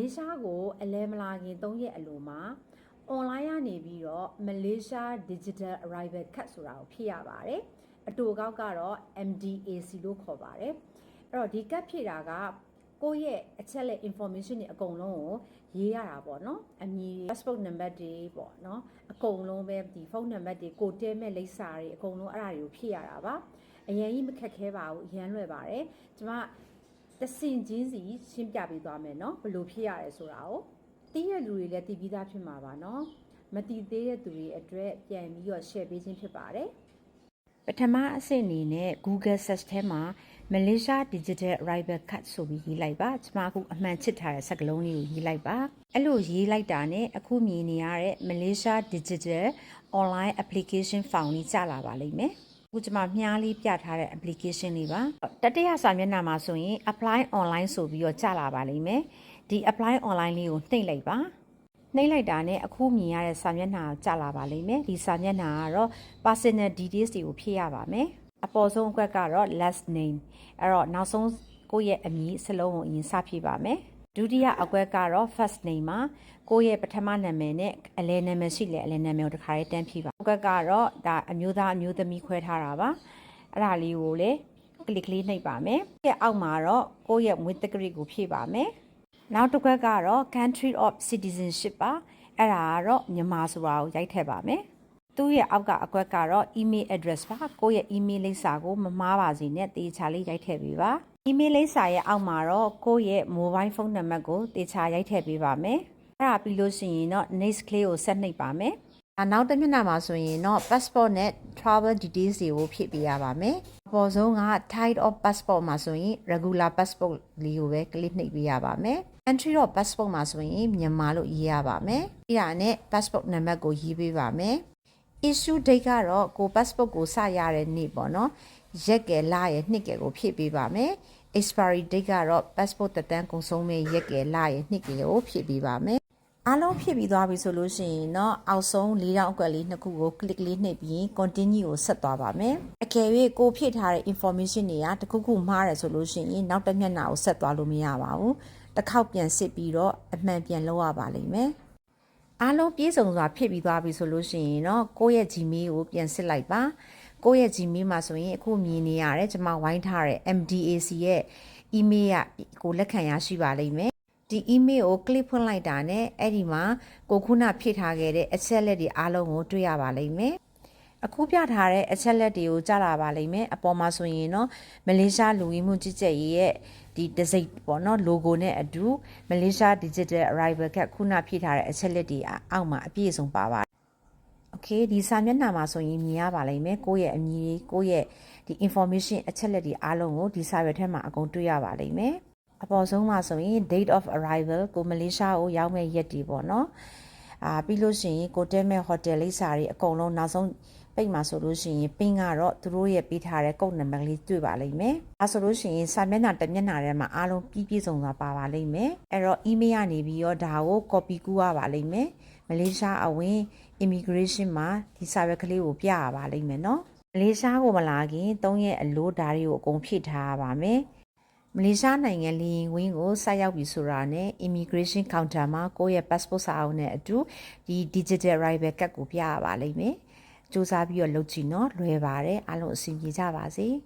လေးရှားကိုအလဲမလာခင်3ရက်အလိုမှာ online ကနေပြီးတော့ Malaysia Digital Arrival Card ဆိုတာကိုဖြည့်ရပါတယ်အတူကောက်ကတော့ MDAC လို့ခေါ်ပါတယ်အဲ့တော့ဒီ card ဖြည့်တာကကိုယ့်ရဲ့အချက်လက် information တွေအကုန်လုံးကိုရေးရတာပေါ့နော်အမည် passport number တွေပေါ့နော်အကုန်လုံးပဲဒီဖုန်းနံပါတ်တွေကိုတဲမဲ့လိပ်စာတွေအကုန်လုံးအဲ့ဒါတွေကိုဖြည့်ရတာပါအရင်ကြီးမခက်ခဲပါဘူးအရန်လွယ်ပါတယ်ကျမ တဆင်ချင်းစီရှင်းပြပေးသွားမယ်နော်ဘလို့ဖြစ်ရလဲဆိုတာကိုတီးရလူတွေလည်းတီးပြီးသားဖြစ်မှာပါနော်မတီးသေးတဲ့သူတွေအတွက်ပြန်ပြီးတော့ share ပေးခြင်းဖြစ်ပါတယ်ပထမအဆင့်အနေနဲ့ Google Search ထဲမှာ Malaysia Digital Arrival Card ဆိုပြီးရေးလိုက်ပါကျွန်မအခုအမှန်ချစ်ထားတဲ့စကားလုံးလေးကိုရေးလိုက်ပါအဲ့လိုရေးလိုက်တာနဲ့အခုမြင်နေရတဲ့ Malaysia Digital Online Application Form ကြီးကျလာပါလိမ့်မယ် အခုကျွန်မမြားလေးပြထားတဲ့ application လေးပါတတိယစာမျက်နှာမှာဆိုရင် apply online ဆိုပြီးတော့ကြာလာပါလိမ့်မယ်ဒီ apply online လေးကိုနှိပ်လိုက်ပါနှိပ်လိုက်တာနဲ့အခုမြင်ရတဲ့စာမျက်နှာကိုကြာလာပါလိမ့်မယ်ဒီစာမျက်နှာကတော့ personal details တွေကိုဖြည့်ရပါမယ်အပေါ်ဆုံးအကွက်ကတော့ last name အဲ့တော့နောက်ဆုံးကိုယ့်ရဲ့အမည်စလုံးကိုအရင်စဖြည့်ပါမယ် ဒုတိယအကွက်ကတော့ first name မှာကိုယ့်ရဲ့ပထမနာမည်နဲ့အလယ်နာမည်ရှိလေအလယ်နာမည်ကိုတစ်ခါရေးတန်းဖြည့်ပါအကွက်ကတော့ဒါအမျိုးသားအမျိုးသမီးခွဲထားတာပါအဲ့ဒါလေးကိုလေကလစ်ကလေးနှိပ်ပါမယ်။ရဲ့အောက်မှာတော့ကိုယ့်ရဲ့မွေးတက္ကရာကိုဖြည့်ပါမယ်။နောက်တစ်ခွက်ကတော့ country of citizenship ပါ။အဲ့ဒါကတော့မြန်မာဆိုတာကိုရိုက်ထည့်ပါမယ်။ သူ့ရဲ့အောက်ကအကွက်ကတော့ email address ပါ။ကိုယ့်ရဲ့ email လိပ်စာကိုမမှားပါစေနဲ့တေချာလေးရိုက်ထည့်ပေးပါ။ email လိပ်စာရဲ့အောက်မှာတော့ကိုယ့်ရဲ့ mobile phone နံပါတ်ကိုတေချာရိုက်ထည့်ပေးပါမယ်။အဲ့ဒါပြီးလို့ရှိရင်တော့ next ကလေးကိုဆက်နှိပ်ပါမယ်။အနောက်တစ်မျက်နှာမှာဆိုရင်တော့ passport နဲ့ travel details တွေကိုဖြည့်ပေးရပါမယ်။အပေါ်ဆုံးက type of passport မှာဆိုရင် regular passport လေးကိုပဲ click နှိပ်ပေးရပါမယ်။ country of passport မှာဆိုရင်မြန်မာလို့ရေးရပါမယ်။ပြီးတာနဲ့ passport နံပါတ်ကိုရေးပေးပါမယ်။ issue date ကတော့ကို passport ကိုစရတဲ့နေ့ပေါ့နော်။ရက်ကယ်လရဲ့နှစ်ကယ်ကိုဖြည့်ပေးပါမယ်။ expiry date ကတော့ passport သက်တမ်းကုန်ဆုံးမဲ့ရက်ကယ်လရဲ့နှစ်ကယ်ကိုဖြည့်ပေးပါမယ်။အားလုံးဖြစ်ပြီးသွားပြီဆိုလို့ရှိရင်တော့အောက်ဆုံး၄တောင်အကွက်လေးနှစ်ခုကို click လေးနှိပ်ပြီး continue ကိုဆက်သွားပါမယ်။အကယ်၍ကိုဖြည့်ထားတဲ့ information တွေကတခုခုမှားတယ်ဆိုလို့ရှိရင်နောက်တစ်မျက်နှာကိုဆက်သွားလို့မရပါဘူး။တစ်ခေါက်ပြန်စစ်ပြီးတော့အမှန်ပြန်လုပ်ရပါလိမ့်မယ်။ အားလုံးပြည့်စုံစွာဖြစ်ပြီးသွားပြီဆိုလို့ရှိရင်တော့ကိုယ့်ရဲ့ Gmail ကိုပြန်စစ်လိုက်ပါ။ကိုယ့်ရဲ့ Gmail မှာဆိုရင်အခုမြင်နေရတယ်ကျွန်မဝိုင်းထားတဲ့ MDAC ရဲ့ email ကကိုလက်ခံရရှိပါလိမ့်မယ်ဒီ email ကို click ဖွင့်လိုက်တာနဲ့အဲ့ဒီမှာကိုခုနဖြည့်ထားခဲ့တဲ့အချက်လက်တွေအားလုံးကိုတွေ့ရပါလိမ့်မယ် အခုပြထားတဲ့အချက်လက်တွေကိုကြားလာပါလိမ့်မယ်အပေါ်မှာဆိုရင်တော့မလေးရှားလူဝင်မှုကြီးကြပ်ရေးရဲ့ဒီဒစိတ်ပေါ့နော် logo နဲ့အတူမလေးရှား digital arrival ကခုနဖြည့်ထားတဲ့အချက်လက်တွေအောက်မှာအပြည့်စုံပါပါ okay ဒီစာမျက်နှာမှာဆိုရင်မြင်ရပါလိမ့်မယ်ကိုယ့်ရဲ့အမည်ကိုယ့်ရဲ့ဒီ information အချက်လက်တွေအားလုံးကိုဒီစာရွက်ထဲမှာအကုန်တွေ့ရပါလိမ့်မယ်အပေါ်ဆုံးမှာဆိုရင် date of arrival ကိုမလေးရှားကိုရောက်မဲ့ရက်ဒီပေါ့နော်အာပြီးလို့ရှိရင်ကိုတဲမဲ့ hotel လိပ်စာတွေအကုန်လုံးနောက်ဆုံး ပိတ်မှာဆိုလို့ရှိရင်ပင်းကတော့သူတို့ရဲ့ပေးထားတဲ့ကုတ်နံပါတ်လေးတွေ့ပါလိမ့်မယ်။အဲဆိုလို့ရှိရင်စာမျက်နှာတစ်မျက်နှာထဲမှာအားလုံးပြည့်ပြည့်စုံစွာပါပါလိမ့်မယ်။အဲ့တော့ email ကနေပြီးတော့ဒါကို copy ကူးရပါလိမ့်မယ်။မလေးရှားအဝင် immigration မှာဒီစာရွက်ကလေးကိုပြရပါလိမ့်မယ်နော်။မလေးရှားကိုမလာခင်၃ရက်အလိုဓာတ်တွေကိုအကုန်ဖြည့်ထားရပါမယ်။မလေးရှားနိုင်ငံလီရင်ဝင်းကိုဆိုက်ရောက်ပြီဆိုတာနဲ့ immigration counter မှာကိုယ့်ရဲ့ passport စာအုပ်နဲ့အတူဒီ digital arrival card ကိုပြရပါလိမ့်မယ်။ စူးစမ်းပြီးတော့လုပ်ကြည့်နော်လွယ်ပါတယ်အားလုံးအဆင်ပြေကြပါစေ။